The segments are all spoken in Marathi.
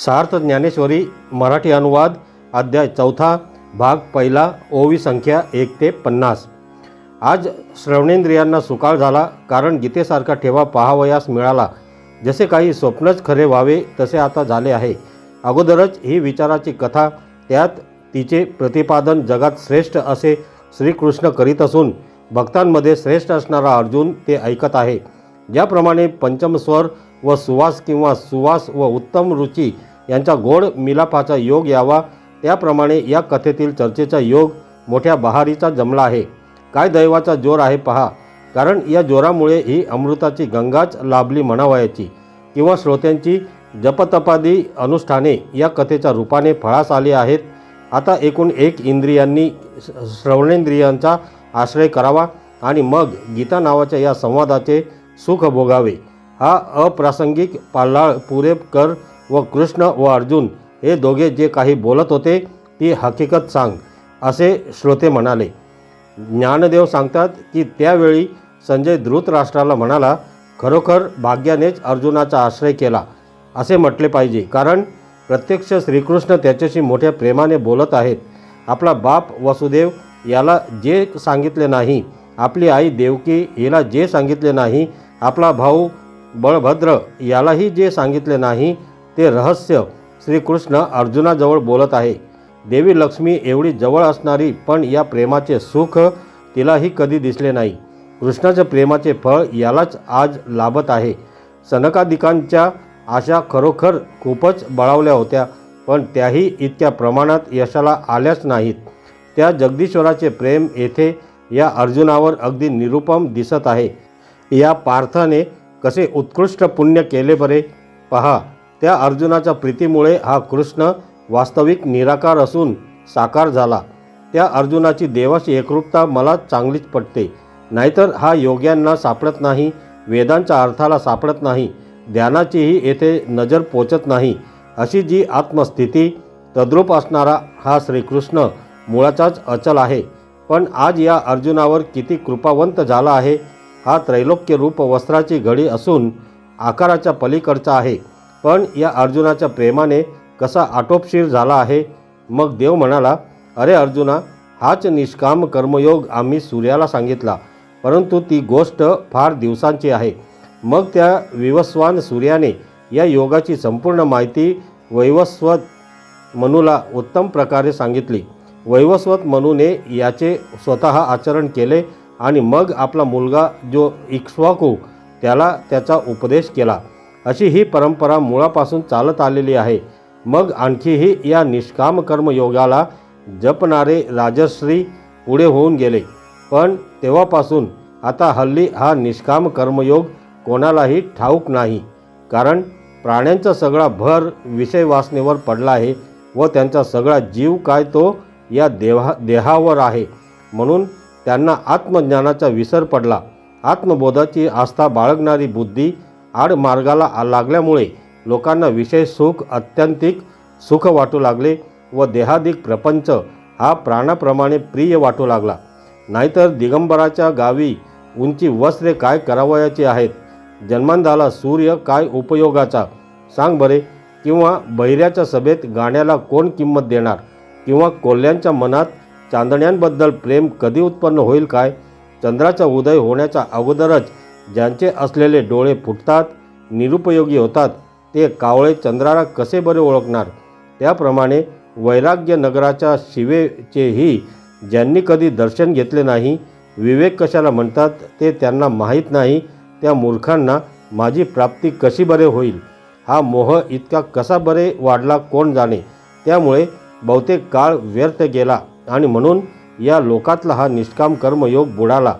सार्थ ज्ञानेश्वरी मराठी अनुवाद अध्याय चौथा भाग पहिला ओवी संख्या एक ते पन्नास. आज श्रवणेंद्रियांना सुकाळ झाला कारण गीतेसारखा ठेवा पाहावयास मिळाला. जसे काही स्वप्नच खरे व्हावे तसे आता झाले आहे. अगोदरच ही विचाराची कथा त्यात तिचे प्रतिपादन जगात श्रेष्ठ असे श्रीकृष्ण करीत असून भक्तांमध्ये श्रेष्ठ असणारा अर्जुन ते ऐकत आहे. ज्याप्रमाणे पंचमस्वर व सुवास किंवा सुवास व उत्तम रुची यांचा गोड मिलापाचा योग यावा. त्याप्रमाणे या कथेतील चर्चेचा योग मोठ्या बहारीचा जमला आहे. काय दैवाचा जोर आहे पहा. कारण या जोरामुळे ही अमृताची गंगाच लाभली म्हणावयाची किंवा श्रोत्यांची जपतपादी अनुष्ठाने या कथेच्या रूपाने फळास आली आहेत. आता एकूण एक इंद्रियांनी श्रवणेंद्रियांचा आश्रय करावा आणि मग गीता नावाच्या या संवादाचे सुख भोगावे. हा अप्रासंगिक पाल्लाळ पुरेकर व कृष्ण व अर्जुन हे दोघे जे काही बोलत होते ती हकीकत सांग असे श्रोते म्हणाले. ज्ञानदेव सांगतात की त्यावेळी संजय धृतराष्ट्राला म्हणाला खरोखर भाग्यानेच अर्जुनाचा आश्रय केला असे म्हटले पाहिजे. कारण प्रत्यक्ष श्रीकृष्ण त्याच्याशी मोठ्या प्रेमाने बोलत आहेत. आपला बाप वसुदेव याला जे सांगितले नाही आपली आई देवकी हिला जे सांगितले नाही आपला भाऊ बळभद्र यालाही जे सांगितले नाही ते रहस्य श्रीकृष्ण अर्जुनाजवळ बोलत आहे. देवी लक्ष्मी एवढी जवळ असणारी पण या प्रेमाचे सुख तिलाही कधी दिसले नाही. कृष्णाच्या प्रेमाचे फळ यालाच आज लाभत आहे. सनकादिकांच्या आशा खरोखर खूपच बळावल्या होत्या पण त्याही इतक्या प्रमाणात यशाला आल्याच नाहीत. त्या जगदीश्वराचे प्रेम येथे या अर्जुनावर अगदी निरुपम दिसत आहे. या पार्थाने कसे उत्कृष्ट पुण्य केले बरे? पहा त्या अर्जुनाच्या प्रीतीमुळे हा कृष्ण वास्तविक निराकार असून साकार झाला. त्या अर्जुनाची देवाशी एकरूपता मला चांगलीच पटते. नाहीतर हा योग्यांना सापडत नाही वेदांच्या अर्थाला सापडत नाही ध्यानाचीही येथे नजर पोचत नाही अशी जी आत्मस्थिती तद्रूप असणारा हा श्रीकृष्ण मुळाचाच अचल आहे. पण आज या अर्जुनावर किती कृपावंत झाला आहे हा त्रैलोक्य रूप वस्त्राची घडी असून आकाराच्या पलीकडचा आहे. पण या अर्जुनाच्या प्रेमाने कसा आटोपशीर झाला आहे? मग देव म्हणाला अरे अर्जुना हाच निष्काम कर्मयोग आम्ही सूर्याला सांगितला परंतु ती गोष्ट फार दिवसांची आहे. मग त्या विवस्वान सूर्याने या योगाची संपूर्ण माहिती वैवस्वत मनूला उत्तम प्रकारे सांगितली. वैवस्वत मनूने याचे स्वतः आचरण केले आणि मग आपला मुलगा जो इक्ष्वाकू त्याला त्याचा उपदेश केला. अशी ही परंपरा मुळापासून चालत आलेली आहे. मग आणखीही या निष्काम कर्मयोगाला जपणारे राजश्री पुढे होऊन गेले. पण तेव्हापासून आता हल्ली हा निष्काम कर्मयोग कोणालाही ठाऊक नाही. कारण प्राण्यांचा सगळा भर विषय वासनेवर पडला आहे व त्यांचा सगळा जीव काय तो या देहा देहावर आहे. म्हणून त्यांना आत्मज्ञानाचा विसर पडला. आत्मबोधाची आस्था बाळगणारी बुद्धी आड मार्गाला लागल्यामुळे लोकांना विषय सुख अत्यंतिक सुख वाटू लागले व देहादिक प्रपंच हा प्राणाप्रमाणे प्रिय वाटू लागला. नाहीतर दिगंबराच्या गावी उंची वस्त्रे काय करावयाची आहेत? जन्मांधाला सूर्य काय उपयोगाचा? सांग बरे. किंवा बहिऱ्याच्या सभेत गाण्याला कोण किंमत देणार? किंवा कोल्ह्यांच्या मनात चांदण्यांबद्दल प्रेम कधी उत्पन्न होईल काय? चंद्राचा उदय होण्याच्या अगोदरच ज्यांचे असलेले डोळे फुटतात निरुपयोगी होतात ते कावळे चंद्राला कसे बरे ओळखणार? त्याप्रमाणे वैराग्य नगराच्या शिवेचेही ज्यांनी कधी दर्शन घेतले नाही विवेक कशाला म्हणतात ते त्यांना माहीत नाही. त्या मूर्खांना माझी प्राप्ती कशी बरे होईल? हा मोह इतका कसा बरे वाढला कोण जाणे? त्यामुळे बहुतेक काळ व्यर्थ गेला आणि म्हणून या लोकातला हा निष्काम कर्मयोग बुडाला.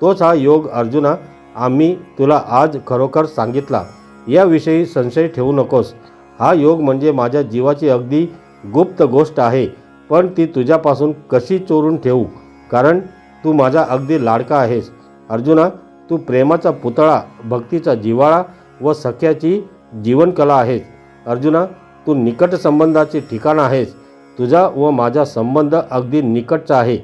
तोच हा योग अर्जुना आम्ही तुला आज खरोखर सांगितला. याविषयी संशय ठेवू नकोस. हा योग म्हणजे माझ्या जीवाची अगदी गुप्त गोष्ट आहे पण ती तुझ्यापासून कशी चोरून ठेवू? कारण तू माझा अगदी लाडका आहेस. अर्जुना तू प्रेमाचा पुतळा भक्तीचा जिवाळा व सख्याची जीवनकला आहेस. अर्जुना तू निकट संबंधाचे ठिकाण आहेस. तुझा व माझा संबंध अगदी निकटचा आहे.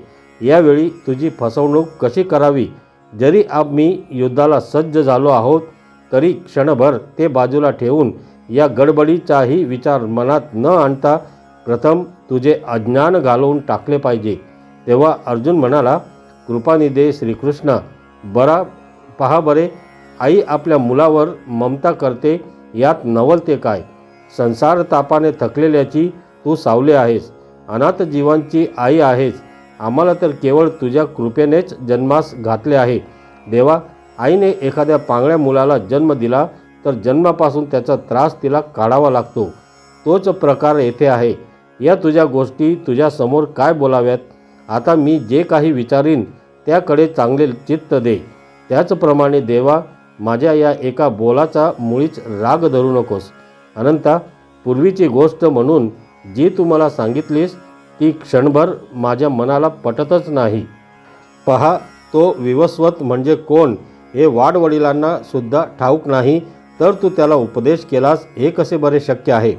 यावेळी तुझी फसवणूक कशी करावी? जरी आम्ही युद्धाला सज्ज झालो आहोत तरी क्षणभर ते बाजूला ठेवून या गडबडीचाही विचार मनात न आणता प्रथम तुझे अज्ञान घालवून टाकले पाहिजे. तेव्हा अर्जुन म्हणाला कृपानिदे श्रीकृष्ण बरा पहा बरे आई आपल्या मुलावर ममता करते यात नवलते काय? संसार तापाने थकलेल्याची तू सावले आहेस अनाथ जीवांची आई आहेस आम्हाला तर केवळ तुझ्या कृपेनेच जन्मास घातले आहे. देवा आईने एखाद्या पांगळ्या मुलाला जन्म दिला तर जन्मापासून त्याचा त्रास तिला काढावा लागतो. तोच प्रकार येथे आहे. या तुझ्या गोष्टी तुझ्यासमोर काय बोलाव्यात? आता मी जे काही विचारीन त्याकडे चांगले चित्त दे. त्याचप्रमाणे देवा माझ्या या एका बोलाचा मुळीच राग धरू नकोस. अनंता पूर्वीची गोष्ट म्हणून जी तू मला सांगितलीस ती क्षणभर माझ्या मनाला पटतच नाही. पहा तो विवस्वत म्हणजे कोण? हे वाडवडिलांना सुद्धा ठाऊक नाही तर तू त्याला उपदेश केलास हे कसे बरे शक्य आहे?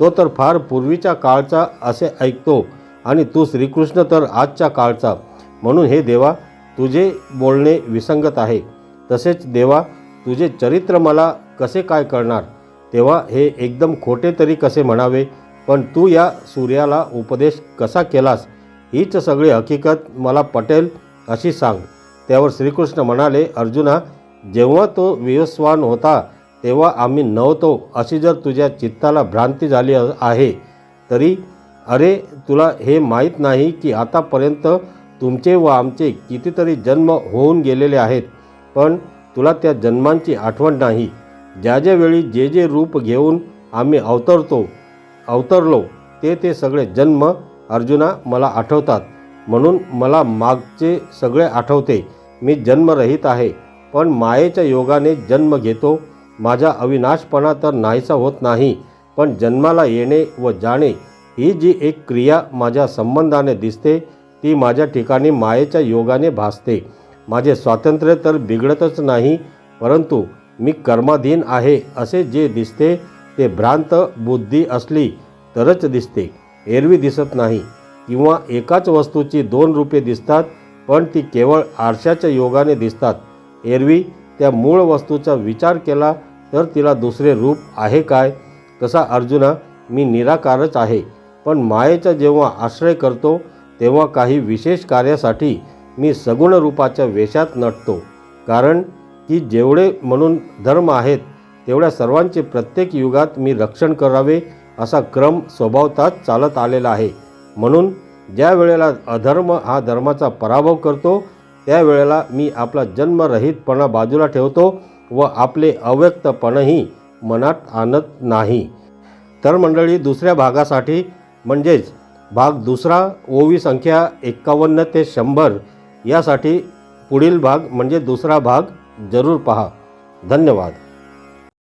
तो तर फार पूर्वीच्या काळचा असे ऐकतो आणि तू श्रीकृष्ण तर आजच्या काळचा. म्हणून हे देवा तुझे बोलणे विसंगत आहे. तसेच देवा तुझे चरित्र मला कसे काय कळणार? तेव्हा हे एकदम खोटे तरी कसे म्हणावे? पण तू या सूर्याला उपदेश कसा केलास हीच सगळी हकीकत मला पटेल अशी सांग. त्यावर श्रीकृष्ण म्हणाले अर्जुना जेव्हा तो विवस्वान होता तेव्हा आम्ही नव्हतो. अशी जर तुझ्या चित्ताला भ्रांती झाली आहे तरी अरे तुला हे माहीत नाही की आतापर्यंत तुमचे व आमचे कितीतरी जन्म होऊन गेलेले आहेत पण तुला त्या जन्मांची आठवण नाही. ज्या ज्या वेळी जे जे रूप घेऊन आम्ही अवतरतो अवतरलो. ते ते सगळे जन्म अर्जुना मला आठवतात. म्हणून मला मागचे सगळे आठवते. मी जन्मरहित आहे. पण मायेच्या योगाने जन्म घेतो. माझा अविनाशपणा तर नाहीसा होत नाही. पण जन्माला येणे व जाणे ही जी एक क्रिया माझ्या संबंधाने दिसते ती माझ्या ठिकाणी मायेच्या योगाने भासते. माझे स्वातंत्र्य तर बिघडतच नाही परंतु मी कर्माधीन आहे असे जे दिसते ते भ्रांत बुद्धी असली तरच दिसते. एरवी दिसत नाही. किंवा एकाच वस्तूची दोन रूपे दिसतात पण ती केवळ आरशाच्या योगाने दिसतात. एरवी त्या मूळ वस्तूचा विचार केला तर तिला दुसरे रूप आहे काय? तसा अर्जुना मी निराकारच आहे. पण मायेचा जेव्हा आश्रय करतो तेव्हा काही विशेष कार्यासाठी मी सगुण रूपाच्या वेशात नटतो. कारण की जेवढे म्हणून धर्म आहेत तेवढ्या सर्वांचे प्रत्येक युगात मी रक्षण करावे असा क्रम स्वभावताच चालत आलेला आहे. म्हणून ज्या वेळेला अधर्म हा धर्माचा पराभव करतो त्यावेळेला मी आपला जन्मरहितपणा बाजूला ठेवतो व आपले अव्यक्तपणही मनात आणत नाही. तर मंडळी दुसऱ्या भागासाठी म्हणजेच भाग दुसरा ओवी संख्या एक्कावन्न ते शंभर यासाठी पुढील भाग म्हणजे दुसरा भाग जरूर पहा. धन्यवाद.